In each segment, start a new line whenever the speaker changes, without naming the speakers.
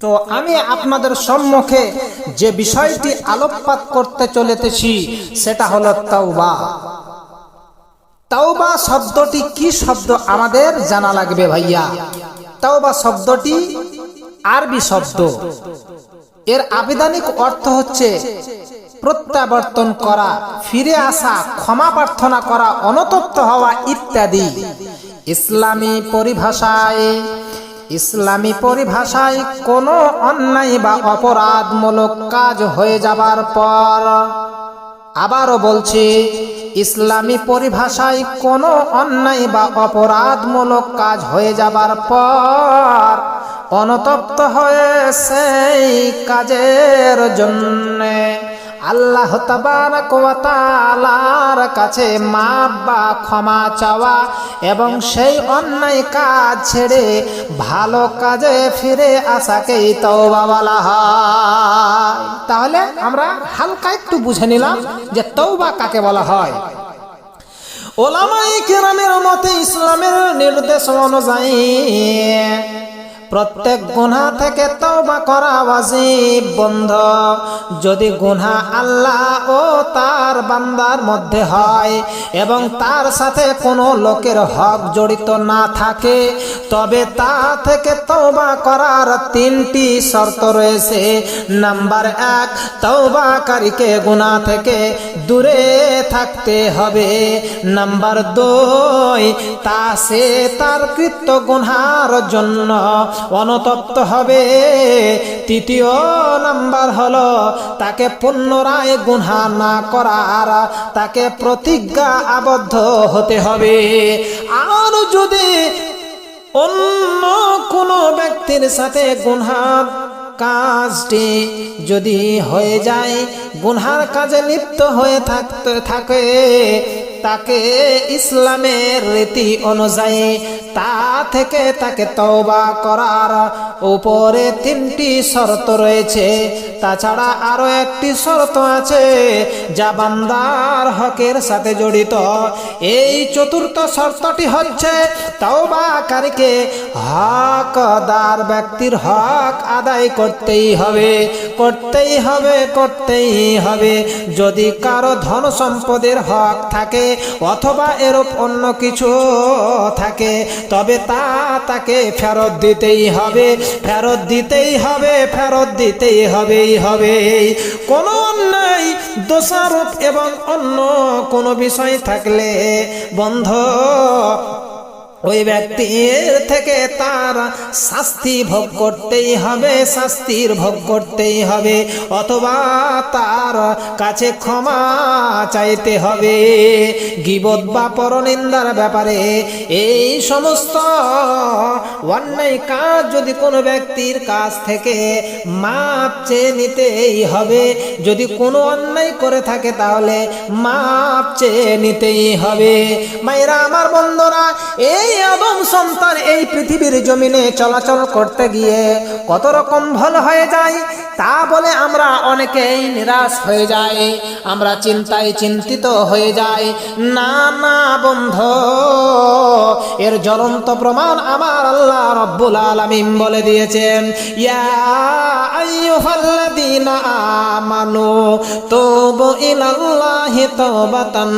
তো আমি আপনাদের সম্মুখে যে বিষয়টি আলোকপাত করতে চলেতেছি, সেটা হলো তাওবা। তাওবা শব্দটি কি শব্দ আমাদের জানা লাগবে ভাইয়া? তাওবা শব্দটি আরবি শব্দ। এর আবেদানিক অর্থ হচ্ছে প্রত্যাবর্তন করা, ফিরে আসা, ক্ষমা প্রার্থনা করা, অনতপ্ত হওয়া ইত্যাদি। ইসলামী পরিভাষায় ইসলামী পরিভাষায় কোনো অন্যায় বা অপরাধমূলক কাজ হয়ে যাবার পর আবারও বলছি, ইসলামী পরিভাষায় কোনো অন্যায় বা অপরাধমূলক কাজ হয়ে যাবার পর অনতপ্ত হয়ে সেই কাজের জন্যে আল্লাহ ওয়া কাছে মাপ বা ক্ষমা চাওয়া এবং সেই অন্যায় কাজ ছেড়ে ভালো কাজে ফিরে আসাকেই তওবা বলা হয়। তাহলে আমরা হালকা একটু বুঝে নিলাম যে তওবা কাকে বলা হয়। ওলামাই কেরামের মতে ইসলামের নির্দেশ অনুযায়ী প্রত্যেক গুনা থেকে তওবা করা ওয়াজিব, বন্ধ। যদি গুনা আল্লাহ ও তার বান্দার মধ্যে হয় এবং তার সাথে কোনো লোকের হক জড়িত না থাকে, তবে তা থেকে তওবা করার তিনটি শর্ত রয়েছে। নাম্বার এক, তওবাকারীকে গুনাহ থেকে দূরে থাকতে হবে। নাম্বার দুই, তা সে তার কৃত্য গুনহার জন্য অনতপ্ত হবে। তৃতীয় নাম্বার হলো, তাকে পুনরায় গুনহা না করার, তাকে প্রতিজ্ঞা আবদ্ধ হতে হবে। আর যদি অন্য কোনো ব্যক্তির সাথে গুনহার কাজটি যদি হয়ে যায়, গুনহার কাজে লিপ্ত হয়ে থাকতে থাকে তাকে ইসলামের রীতি অনুযায়ী তা থেকে তাকে তওবা করার উপরে তিনটি শর্ত রয়েছে। তাছাড়া আরও একটি শর্ত আছে, যা বান্দার হকের সাথে জড়িত। এই চতুর্থ শর্তটি হচ্ছে তওবাকারীকে হকদার ব্যক্তির হক আদায় করতেই হবে করতেই হবে করতেই হবে। যদি কারও ধন সম্পদের হক থাকে অথবা এরূপ অন্য কিছু থাকে, তবে তা তাকে ফেরত দিতেই হবে, ফেরত দিতেই হবে, ফেরত দিতেই হবেই হবে। কোনো অন্যায়, দোষারোপ এবং অন্য কোনো বিষয় থাকলে বন্ধ ওই ব্যক্তির থেকে তার শাস্তি ভোগ করতেই হবে, শাস্তির ভোগ করতেই হবে, অথবা তার কাছে ক্ষমা চাইতে হবে। গিবত বা পরনিন্দার ব্যাপারে এই সমস্ত অন্যায় কাজ যদি কোনো ব্যক্তির কাছ থেকে মাপ চেয়ে নিতেই হবে, যদি কোনো অন্যায় করে থাকে তাহলে মাপ চেয়ে নিতেই হবে। মায়েরা, আমার বন্ধুরা, এই এই আদম সন্তান এই পৃথিবীর জমিনে চলাচল করতে গিয়ে কত রকম ভুল হয়ে যায় তা বলে আমরা অনেকেই নিরাশ হয়ে যাই, আমরা চিন্তায় চিন্তিত হয়ে যাই। না না, বন্ধ, এর জ্বলন্ত প্রমাণ আমার আল্লাহ রব্বুল আলমিম বলে দিয়েছেন। ইয়া আমানু ইলাল্লাহি তাওবাতান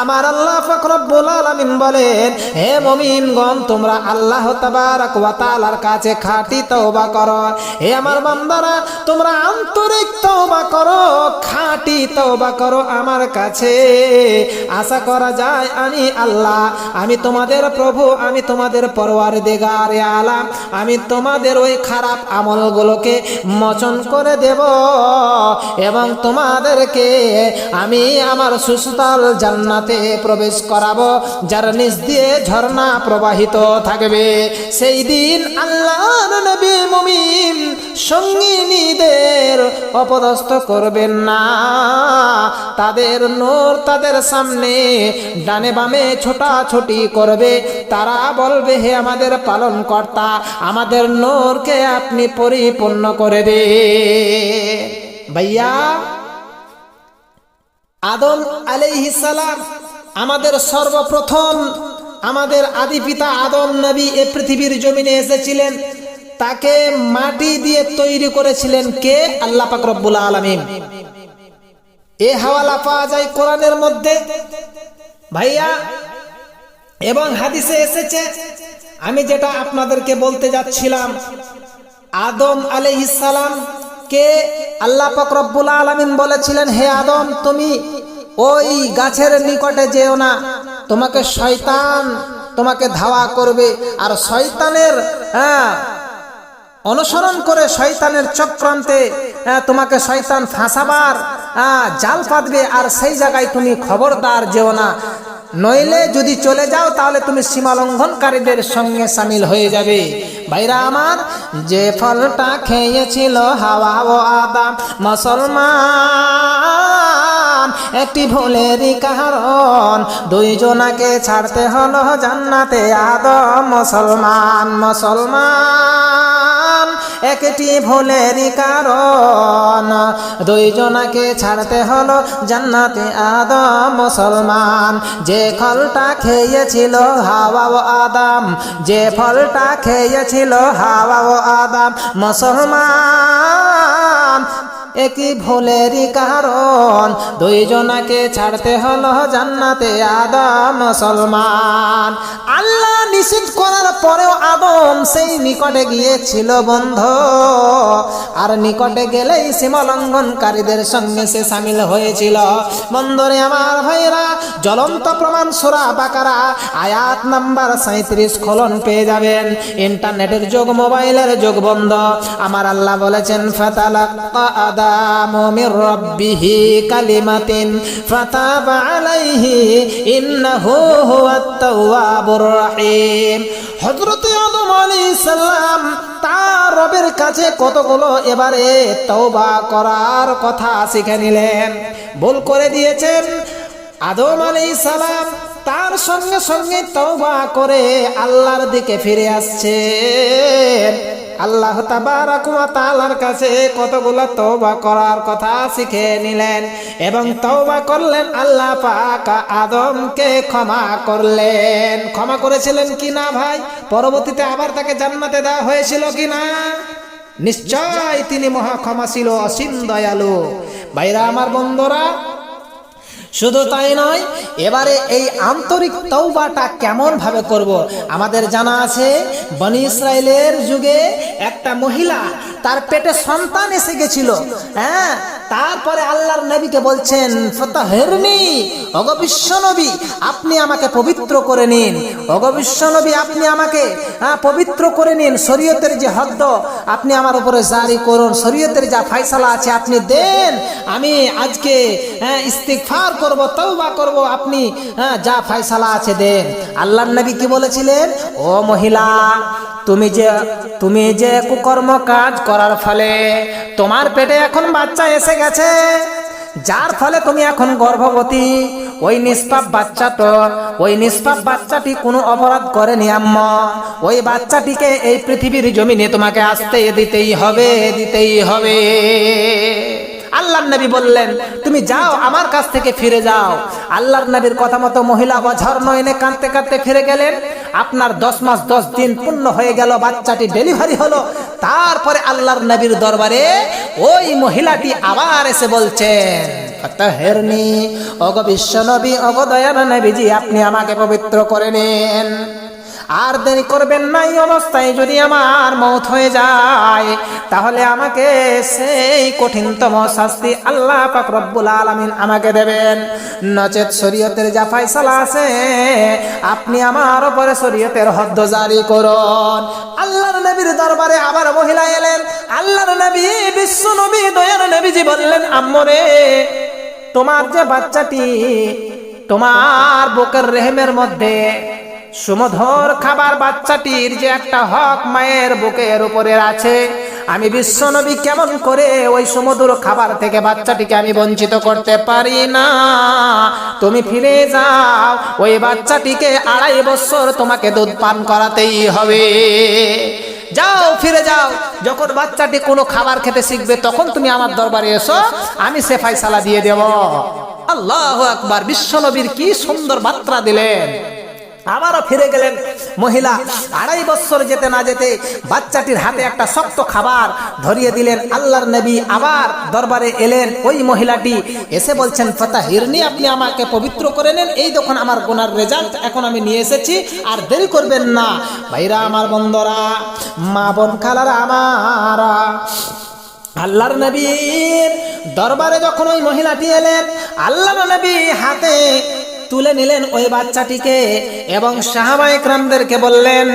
আমার আল্লাহ পাক রব্বুল আলামিন বলেন, হে মুমিনগণ, তোমরা আল্লাহ তাবারাক ওয়া তাআলার কাছে খাঁটি তওবা করো। হে আমার বান্দারা, তোমরা আন্তরিক তওবা করো আমার কাছে। আশা করা যায় আমি আল্লাহ। আমি তোমাদের প্রভু, আমি তোমাদের পরোয়ার দেগার আলাম। আমি তোমাদের ওই খারাপ আমলগুলোকে মোচন করে দেব এবং তোমাদেরকে আমি আমার সুস্থল জান্নাতে প্রবেশ করাবো, যার নিজ দিয়ে ঝর্ণা প্রবাহিত থাকবে। সেই দিন আল্লাহ নবী মুমিন সঙ্গিনীদের অপদস্থ করবেন না। তাদের নূর তাদের সামনে ডানে বামে ছোটাছুটি করবে। তারা বলবে, হে আমাদের পালন কর্তা আমাদের নূরকে আপনি পরিপূর্ণ করে দে। ভাইয়া, আদম সালাম আমাদের সর্বপ্রথম, আমাদের আদি পিতা আদম নবী এ পৃথিবীর জমিনে এসেছিলেন। তাকে মাটি দিয়ে তৈরি করেছিলেন কে? আল্লাহ পাক রব্বুল আলামিন। এ হাওয়ালা পাওয়া যায় কোরআনের মধ্যে। ভাইয়া, এবং হাদিসে এসেছে, আমি যেটা আপনাদেরকে বলতে যাচ্ছিলাম, আদম আলাইহিস সালাম কে আল্লাহ রব্বুল আলামিন বলেছিলেন, হে আদম, তুমি ওই গাছের নিকটে যেও না। তোমাকে শয়তান তোমাকে ধাওয়া করবে। আর শয়তানের হ্যাঁ অনুসরণ করে শয়তানের চক্রান্তে হ্যাঁ, তোমাকে শয়তান ফাঁসাবার হ্যাঁ, জাল পাতবে আর সেই জায়গায় তুমি খবরদার যেও না। নইলে যদি চলে যাও তাহলে তুমি সীমা লঙ্ঘনকারীদের সঙ্গে সামিল হয়ে যাবে। ভাইরা আমার যে ফলটা খেয়েছিল হাওয়া ও আদাম মুসলমান একটি ভুলেরই কারণ দুইজনাকে ছাড়তে হলো জান্নাতে আদম মুসলমান মুসলমান। একটি ভুলেরই কারণ। দুইজনাকে ছাড়তে হলো জান্নাতে আদম মুসলমান। যে ফলটা খেয়েছিল হাওয়া ও আদাম, যে ফলটা খেয়েছিল হাওয়া ও আদাম মুসলমান। একই ভুলেরই কারণ। দুইজনাকে ছাড়তে হলো জান্নাতে আদম মুসলমান। আল্লাহ নিষিদ্ধ করার পরেও আদম সেই নিকটে গিয়েছিল বন্ধ। আর নিকটে গেলেই সীমালঙ্ঘনকারীদের সঙ্গে সে সামিল হয়েছিল। বন্ধরে আমার ভাইরা জ্বলন্ত প্রমাণ সুরা বাকারা, আয়াত নাম্বার সাঁত্রিশ খোলন পেয়ে যাবেন। ইন্টারনেটের যোগ, মোবাইলের যোগ বন্ধ। আমার আল্লাহ বলেছেন, ফাতালাক্কা আদাম মির রাব্বিহি কালিমাতিন ফাতাবা আলাইহি ইন্নাহু হুয়াত তাওয়াবুর রাহিম হযরত আদম আলাইহিস সালাম তার রবের কাছে কতগুলো এবারে তওবা করার কথা শিখে নিলেন। ভুল করে দিয়েছেন। আদম আলাইহিস সালাম তার সঙ্গে সঙ্গে তওবা করে আল্লাহর দিকে ফিরে আসছেন। আল্লাহ তাআলার কাছে কতগুলো তওবা করার কথা শিখে নিলেন এবং তওবা করলেন আল্লাহ পাক আদমকে ক্ষমা করলেন। ক্ষমা করেছিলেন কি না ভাই? পরবর্তীতে আবার তাকে জান্নাতে দেওয়া হয়েছিল কি না? নিশ্চয় তিনি মহা ক্ষমাশীল অসীম দয়ালু। ভাইরা, আমার বন্ধুরা শুধু তাই নয় এবারে এই আন্তরিক তৌবাটা কেমন ভাবে করব? আমাদের জানা আছে বনি ইসরায়েলের যুগে একটা মহিলা তার পেটে সন্তান এসে গেছিল। হ্যাঁ তারপরে আল্লাহর নবীকে বলছেন ফতাহেরনি অগ বিশ্ব নবী আপনি আমাকে পবিত্র করে নিন। অগ বিশ্ব নবী আপনি আমাকে হ্যাঁ, পবিত্র করে নিন। শরীয়তের যে হদ্দ আপনি আমার উপরে জারি করুন। শরীয়তের যা ফাইসালা আছে আপনি দেন। আমি আজকে হ্যাঁ, ইস্তিগফার করব তওবা করব আপনি হ্যাঁ, যা ফাইসালা আছে দেন। আল্লাহর নবী কি বলেছিলেন? ও মহিলা তুমি যে তুমি যে কুকর্ম কাজ করার ফলে তোমার পেটে এখন বাচ্চা এসে গেছে যার ফলে তুমি এখন গর্ভবতী ওই নিষ্পাপ বাচ্চাটো ওই নিষ্পাপ বাচ্চাটি কোনো অপরাধ করেনি আম্মা ওই বাচ্চাটিকে এই পৃথিবীর জমিনে তোমাকে আসতে দিতেই হবে দিতেই হবে। আল্লাহর নবী বললেন, তুমি যাও, আমার কাছ থেকে ফিরে যাও। আল্লাহর নবীর কথা মতো মহিলা বঝর নয়নে কাঁদতে কাঁদতে ফিরে গেলেন। আপনার দশ মাস দশ দিন পূর্ণ হয়ে গেল, বাচ্চাটি ডেলিভারি হলো। তারপরে আল্লাহর নবীর দরবারে ওই মহিলাটি আবার এসে বলছেন হেরনি অগ বিশ্ব নবী অগ দয়ার নবীজি, আপনি আমাকে পবিত্র করে নেন। আর দেরি করবেন না এই অবস্থায় যদি আমার মৌত হয়ে যায়, তাহলে আমাকে সেই কঠিনতম শাস্তি আল্লাহ পাক রব্বুল আলামিন আমাকে দেবেন। নচেত শরীয়তের যা ফয়সালা আছে, আপনি আমার উপরে শরীয়তের হদ্দ জারি করুন। আল্লাহর নবীর দরবারে আবার মহিলা এলেন। আল্লাহর নবী, বিশ্ব নবী, দয়ার নবীজি বললেন, আম্মরে, তোমার যে বাচ্চাটি তোমার বুকের রেহেমের মধ্যে সুমধর খাবার বাচ্চাটির যে একটা হক মায়ের বুকের উপরে আছে, আমি বিশ্বনবী কেমন করে ওই সুমধুর খাবার থেকে বাচ্চাটিকে আমি বঞ্চিত করতে পারি না? তুমি ফিরে যাও, ওই বাচ্চাটিকে আড়াই বছর তোমাকে দুধ পান করাতেই হবে। যাও, ফিরে যাও। যখন বাচ্চাটি কোনো খাবার খেতে শিখবে, তখন তুমি আমার দরবারে এসো, আমি সে ফাইসালা দিয়ে দেব। আল্লাহ আকবার বিশ্বনবীর কি সুন্দর বার্তা দিলেন। আবারও ফিরে গেলেন। মহিলা আড়াই বছর যেতে না যেতে বাচ্চাটির হাতে একটা শক্ত খাবার ধরিয়ে দিলেন। আল্লাহর নবী আবার দরবারে এলেন। ওই মহিলাটি এসে বলছেন, ফতা হিরনি, আপনি আমাকে পবিত্র করে নেন। এই দেখুন আমার গোনার রেজাল্ট এখন আমি নিয়ে এসেছি আর দেরি করবেন না। ভাইরা, আমার বন্ধরা, মা বোন, খালারা, আমার, আল্লাহর নবীর দরবারে যখন ওই মহিলাটি এলেন, আল্লাহর নবী হাতে তুলে নিলেন ওই বাচ্চাটিকে এবং সাহাবায়ক রামদেরকে বললেন,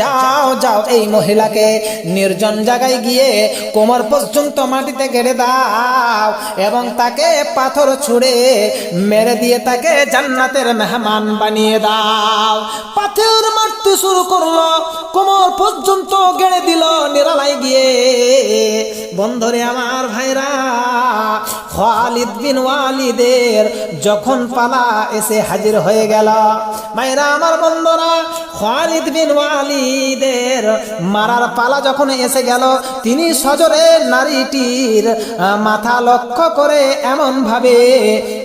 যাও যাও এই মহিলাকে নির্জন জায়গায় গিয়ে কোমর পর্যন্ত মাটিতে গেড়ে দাও এবং তাকে পাথর ছুঁড়ে মেরে দিয়ে তাকে জান্নাতের মেহমান বানিয়ে দাও। পাথর মারতে শুরু করল, কোমর পর্যন্ত গেড়ে দিল, নিরালায় গিয়ে, বন্ধরে আমার ভাইরা খালিদ বিন ওয়ালিদের যখন পালা এসে হাজির হয়ে গেল। মায়েরা আমার বন্ধুরা খালিদ বিন ওয়ালিদের মারার পালা যখন এসে গেল তিনি সজরে নারীটির মাথা লক্ষ্য করে এমন ভাবে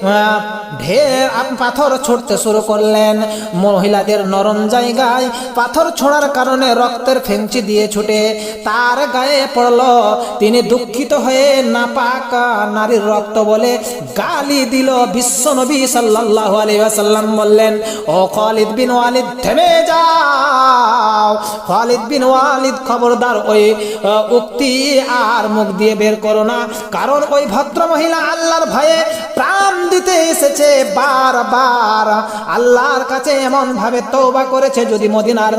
আহ, ঢের পাথর ছুটতে শুরু করলেন। মহিলাদের নরম জায়গায় পাথর ছোঁড়ার কারণে রক্তের ফেঞ্চি দিয়ে ছুটে তার গায়ে পড়ল। তিনি দুঃখিত হয়ে নাপাক নারীর রক্ত বলে গালি দিল। বিশ্ব নবী সাল্লাল্লাহু আলাইহি বললেন, ও খালিদ বিন ওয়ালিদ, থেমে যাও। খালিদ বিন ওয়ালিদ খবরদার, ওই উক্তি আর মুখ দিয়ে বের করো না। কারণ ওই ভদ্র মহিলা আল্লাহর ভয়ে প্রাণ দিতে এসেছে বারবার। আল্লাহর কাছে এমন ভাবে তৌবা করেছে, যদি মদিনার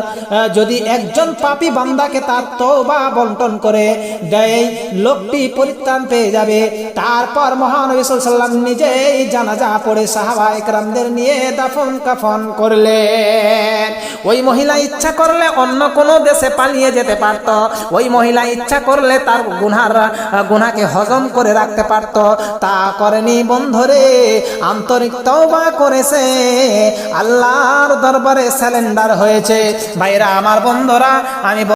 যদি একজন পাপী বান্দাকে তার তৌবা বন্টন করে দেয়, লোকটি পরিত্রাণ পেয়ে যাবে। তারপর মহানবী সাল্লাম নিজেই জানাজা পড়ে সাহাবা একরামদের নিয়ে দাফন কাফন করলেন। ওই মহিলা ইচ্ছা করলে অন্য কোনো দেশে পালিয়ে যেতে পারত। ওই মহিলা ইচ্ছা করলে তার গুনার গুনাকে হজম করে রাখতে পারত। তা করেনি বন্ধরে। আন্তরিক তওবা করেছে। আল্লাহর দরবারে স্যালেন্ডার হয়েছে। ভাইরা আমার বন্ধুরা আমি